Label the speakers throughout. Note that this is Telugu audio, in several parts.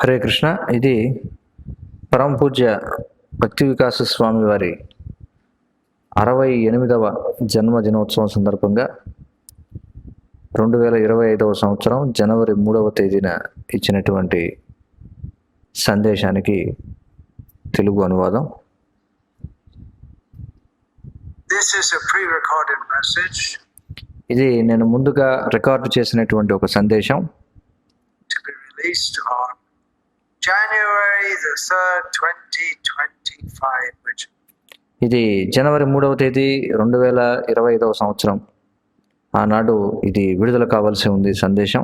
Speaker 1: హరే కృష్ణ ఇది పరమ పూజ్య భక్తి వికాస స్వామి వారి అరవై ఎనిమిదవ జన్మదినోత్సవం సందర్భంగా రెండు వేల ఇరవై ఐదవ సంవత్సరం జనవరి మూడవ తేదీన ఇచ్చినటువంటి సందేశానికి తెలుగు అనువాదం.
Speaker 2: This is a pre recorded message
Speaker 1: ఇది నేను ముందుగా రికార్డు చేసినటువంటి ఒక సందేశం.
Speaker 2: To be released on January the 3rd 2025
Speaker 1: ఇది జనవరి 3వ తేదీ 2025వ సంవత్సరం. ఆనాడు ఇది విడుదల కావాల్సి ఉంది సందేశం.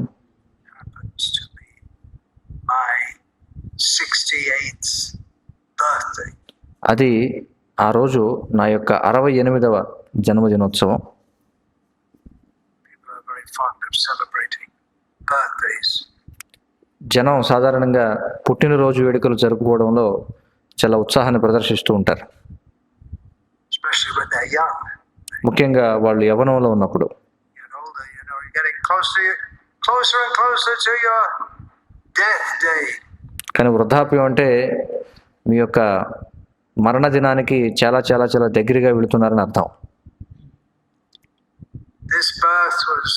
Speaker 1: అది ఆ రోజు నా యొక్క అరవై ఎనిమిదవ జన్మదినోత్సవం. జనం సాధారణంగా పుట్టినరోజు వేడుకలు జరుపుకోవడంలో చాలా ఉత్సాహాన్ని ప్రదర్శిస్తూ ఉంటారు. ముఖ్యంగా వాళ్ళు యవనంలో ఉన్నప్పుడు. కానీ వృద్ధాప్యం అంటే మీ యొక్క మరణ దినానికి చాలా చాలా చాలా దగ్గరగా వెళుతున్నారని అర్థం.
Speaker 2: This birth was,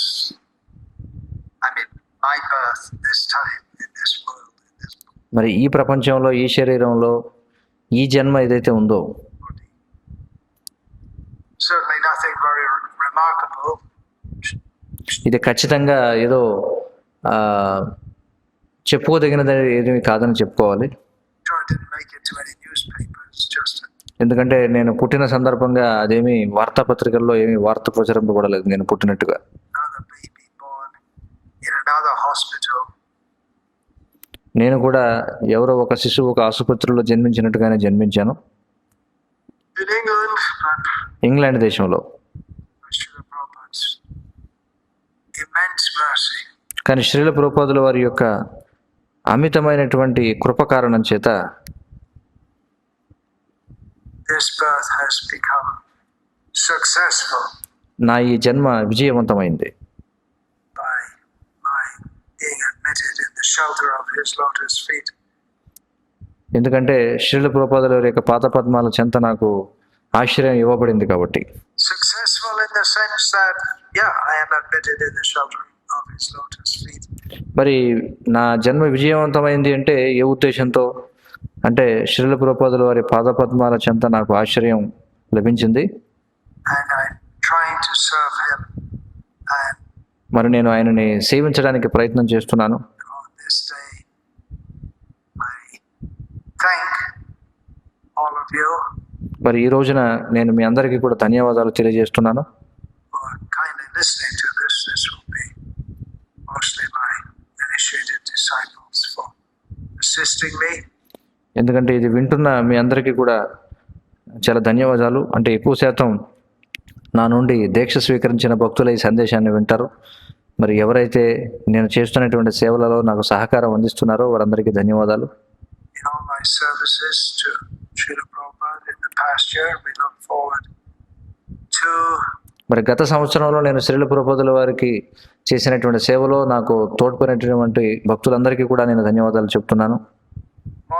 Speaker 1: మరి ఈ ప్రపంచంలో ఈ శరీరంలో ఈ జన్మ ఏదైతే ఉందో ఇది ఖచ్చితంగా ఏదో చెప్పుకోదగినది ఏమి కాదని చెప్పుకోవాలి. ఎందుకంటే నేను పుట్టిన సందర్భంగా అదేమి వార్తాపత్రికల్లో ఏమి వార్త ప్రచురింపబడలేదు నేను పుట్టినట్టుగా. నేను కూడా ఎవరో ఒక శిశువు ఒక ఆసుపత్రిలో జన్మించినట్టుగానే జన్మించాను. ఇంగ్లాండ్ దేశంలో. కానీ శ్రీల ప్రభుపాదుల వారి యొక్క అమితమైనటువంటి కృప కారణం చేత
Speaker 2: this birth has
Speaker 1: నా ఈ జన్మ విజయవంతమైంది.
Speaker 2: By my being admitted in the shelter of his lotus feet.
Speaker 1: ఎందుకంటే శ్రీల ప్రభుపాదుల యొక్క పాత పద్మాల చెంత నాకు ఆశ్చర్యం ఇవ్వబడింది కాబట్టి మరి నా జన్మ విజయవంతమైంది అంటే ఏ ఉద్దేశంతో అంటే శ్రీల ప్రపాదుల వారి పాద పద్మాల చెంత నాకు ఆశ్చర్యం లభించింది. మరి నేను ఆయనని సేవించడానికి ప్రయత్నం చేస్తున్నాను. మరి ఈ రోజున నేను మీ అందరికీ కూడా ధన్యవాదాలు తెలియజేస్తున్నాను.
Speaker 2: Assisting.
Speaker 1: ఎందుకంటే ఇది వింటున్న మీ అందరికీ కూడా చాలా ధన్యవాదాలు. అంటే ఎక్కువ శాతం నా నుండి దీక్ష స్వీకరించిన భక్తుల ఈ సందేశాన్ని వింటారు. మరి ఎవరైతే నేను చేస్తున్నటువంటి సేవలలో నాకు సహకారం అందిస్తున్నారో వారందరికీ ధన్యవాదాలు. మరి గత సంవత్సరంలో నేను శ్రీల పురపదుల వారికి చేసినటువంటి సేవలో నాకు తోడ్పడినటువంటి భక్తులందరికీ కూడా నేను ధన్యవాదాలు చెప్తున్నాను.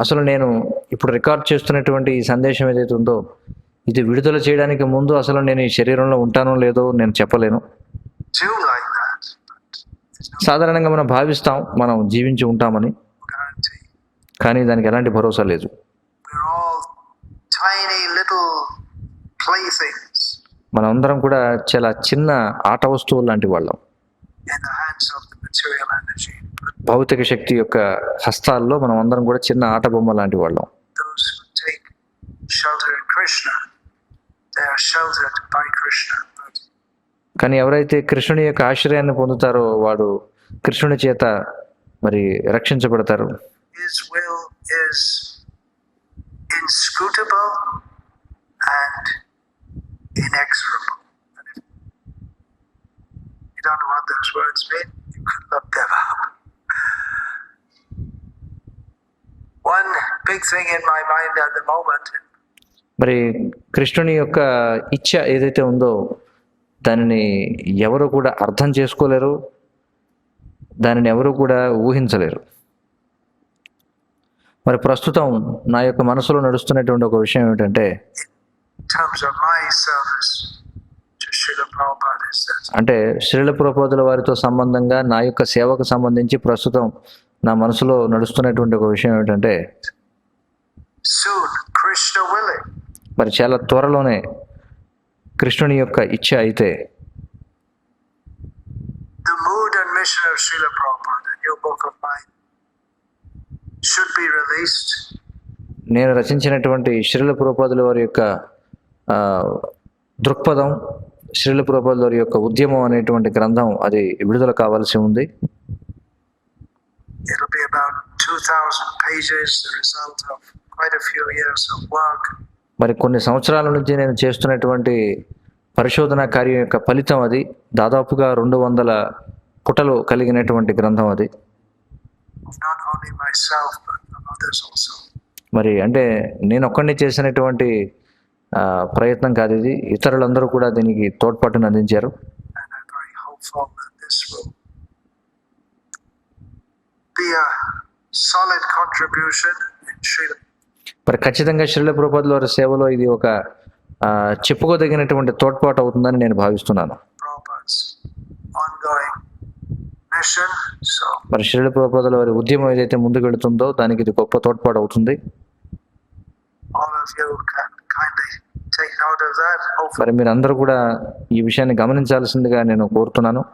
Speaker 1: అసలు నేను ఇప్పుడు రికార్డ్ చేస్తున్నటువంటి ఈ సందేశం ఏదైతే ఉందో ఇది విడుదల చేయడానికి ముందు అసలు నేను ఈ శరీరంలో ఉంటానో లేదో నేను చెప్పలేను. సాధారణంగా మనం భావిస్తాం మనం జీవించి ఉంటామని. కానీ దానికి ఎలాంటి భరోసా లేదు.
Speaker 2: మనందరం
Speaker 1: మనమందరం కూడా చాలా చిన్న ఆట వస్తువులు లాంటి వాళ్ళం. భౌతిక శక్తి యొక్క హస్తాల్లో మనం అందరం కూడా చిన్న ఆట బొమ్మ లాంటి వాళ్ళం కానీ ఎవరైతే కృష్ణుని యొక్క ఆశ్రయాన్ని పొందుతారో వాడు కృష్ణుని చేత మరి రక్షించబడతారు
Speaker 2: You don't know what those words mean? You. One big thing in my mind at the moment.
Speaker 1: మరి కృష్ణుని యొక్క ఇచ్చ ఏదైతే ఉందో దానిని ఎవరు కూడా అర్థం చేసుకోలేరు దానిని ఎవరు కూడా ఊహించలేరు. మరి ప్రస్తుతం నా యొక్క మనసులో నడుస్తున్నటువంటి ఒక విషయం ఏమిటంటే అంటే శ్రీల ప్రపోదుల వారితో సంబంధంగా నా యొక్క సేవకు సంబంధించి ప్రస్తుతం నా మనసులో నడుస్తున్నటువంటి ఒక విషయం ఏమిటంటే మరి చాలా త్వరలోనే కృష్ణుని యొక్క ఇచ్చ అయితే. నేను రచించినటువంటి శ్రీల పురోపాదుల వారి యొక్క దృక్పథం శ్రీల పురోపాదుల వారి యొక్క ఉద్యమం అనేటువంటి గ్రంథం అది విడుదల కావాల్సి ఉంది
Speaker 2: It'll be about 2,000 pages, the result of quite a few years of work.
Speaker 1: మరి కొన్ని సంవత్సరాల నుంచి నేను చేస్తున్నటువంటి పరిశోధన కార్యం యొక్క ఫలితం అది దాదాపుగా రెండు వందల పుటలు కలిగినటువంటి గ్రంథం అది. మరి అంటే నేను ఒక్కడిని చేసినటువంటి ప్రయత్నం కాదు ఇది ఇతరులందరూ కూడా దీనికి తోడ్పాటును అందించారు
Speaker 2: And I'm very hopeful that this will be a solid contribution in Srila
Speaker 1: మరి ఖచ్చితంగా శ్రీల ప్రభుత్వ వారి సేవలో ఇది ఒక చెప్పుకోదగినటువంటి తోడ్పాటు అవుతుందని నేను భావిస్తున్నాను. మరి శ్రీల ప్రభుత్వ వారి ఉద్యమం ఏదైతే ముందుకు వెళుతుందో దానికి ఇది గొప్ప తోడ్పాటు అవుతుంది. మరి మీరు అందరూ కూడా ఈ విషయాన్ని గమనించాల్సిందిగా నేను కోరుతున్నాను.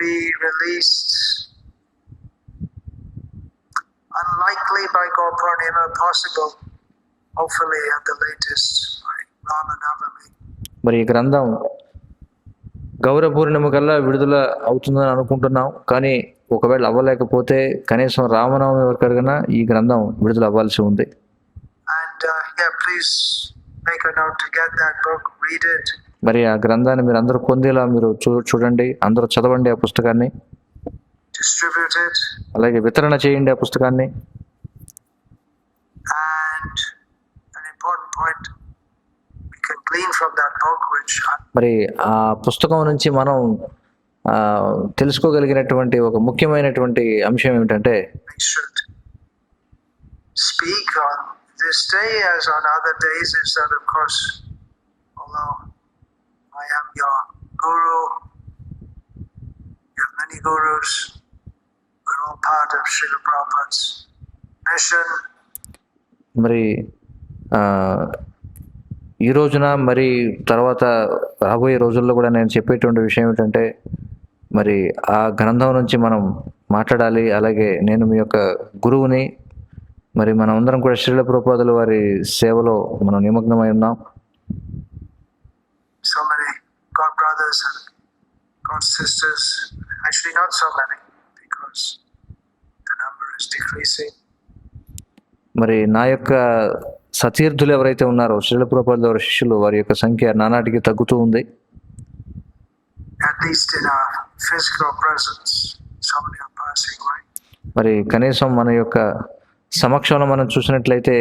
Speaker 2: Be released unlikely by Gaur Purnima, possible hopefully at the latest by Ramanavami.
Speaker 1: మరి ఈ గ్రంథం గౌరవ పూర్ణిమ కల్లా విడుదల అవుతుందని అనుకుంటున్నాం కానీ ఒకవేళ అవ్వలేకపోతే కనీసం రామనవమి వరకు కనుక ఈ గ్రంథం విడుదల అవ్వాల్సి ఉంది
Speaker 2: uh, yeah, please make a note to get that book, read it,
Speaker 1: మరి ఆ గ్రంథాన్ని మీరు అందరూ పొందేలా మీరు చూడండి అందరూ చదవండి ఆ పుస్తకాన్ని. అలాగే వితరణ చేయండి ఆ పుస్తకాన్ని. మరి ఆ పుస్తకం నుంచి మనం తెలుసుకోగలిగినటువంటి ఒక ముఖ్యమైనటువంటి అంశం ఏమిటంటే
Speaker 2: speak on this day as on other days is of course although I am your guru, you have many gurus, we're all part of Srila Prabhupada's mission.
Speaker 1: మరి ఈ రోజున మరి తర్వాత రాబోయే రోజుల్లో కూడా నేను చెప్పేటువంటి విషయం ఏమిటంటే మరి ఆ గ్రంథం నుంచి మనం మాట్లాడాలి అలాగే నేను మీ యొక్క గురువుని మరి మనం అందరం కూడా శ్రీల ప్రపోదల వారి సేవలో మనం నిమగ్నమై ఉన్నాం
Speaker 2: So many God brothers and God's sisters. Actually, not so many because the number is decreasing.
Speaker 1: మరి నా యొక్క సతీర్థులు ఎవరైతే ఉన్నారో శిల ప్రభాల ద్వారా శిష్యులు వారి యొక్క సంఖ్య నానాటికి తగ్గుతూ ఉంది మరి కనీసం మన యొక్క సమక్షంలో మనం చూసినట్లయితే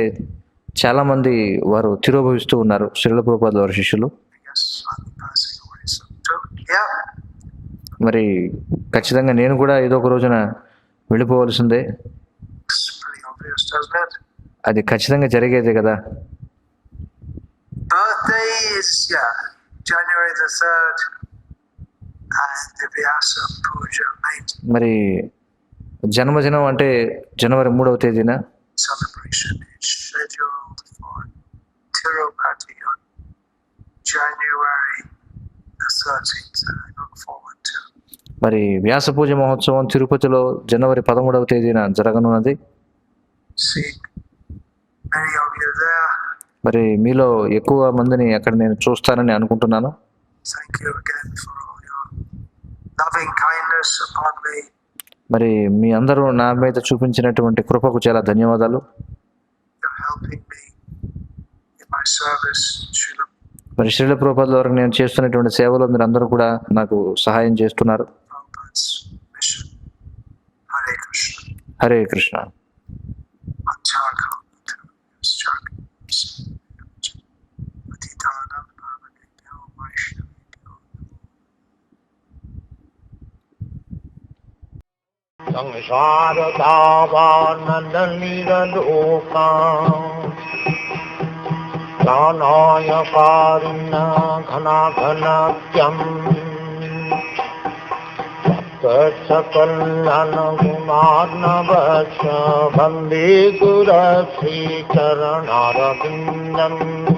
Speaker 1: చాలామంది వారు తిరోభవిస్తూ ఉన్నారు శిల ప్రభాల ద్వారా శిష్యులు మరి ఖచ్చితంగా నేను కూడా ఏదో ఒక రోజున వెళ్ళిపోవలసిందే. అది ఖచ్చితంగా జరిగేదే కదా. మరి జన్మదినం అంటే జనవరి మూడవ తేదీన?
Speaker 2: January
Speaker 1: మరి వ్యాస పూజ మహోత్సవం తిరుపతిలో జనవరి పదమూడవ తేదీన జరగనున్నది. మరి మీలో ఎక్కువ మందిని అక్కడ నేను చూస్తానని అనుకుంటున్నాను. మరి మీ అందరూ నా మీద చూపించినటువంటి కృపకు చాలా ధన్యవాదాలు. మరి శ్రీల ప్రభుపాద వరకు నేను చేస్తున్నటువంటి సేవలో మీరు అందరూ కూడా నాకు సహాయం చేస్తున్నారు. హరే కృష్ణ.
Speaker 2: సంసారదావాన్నీ లోకా Vaishnavebhyo
Speaker 3: संसारदावानलिरलोकाम् प्राणाय कारुण्य घनाघनात्यम् सकलनगुणार्णवश वन्दे गुरश्रीचरणारविन्दम्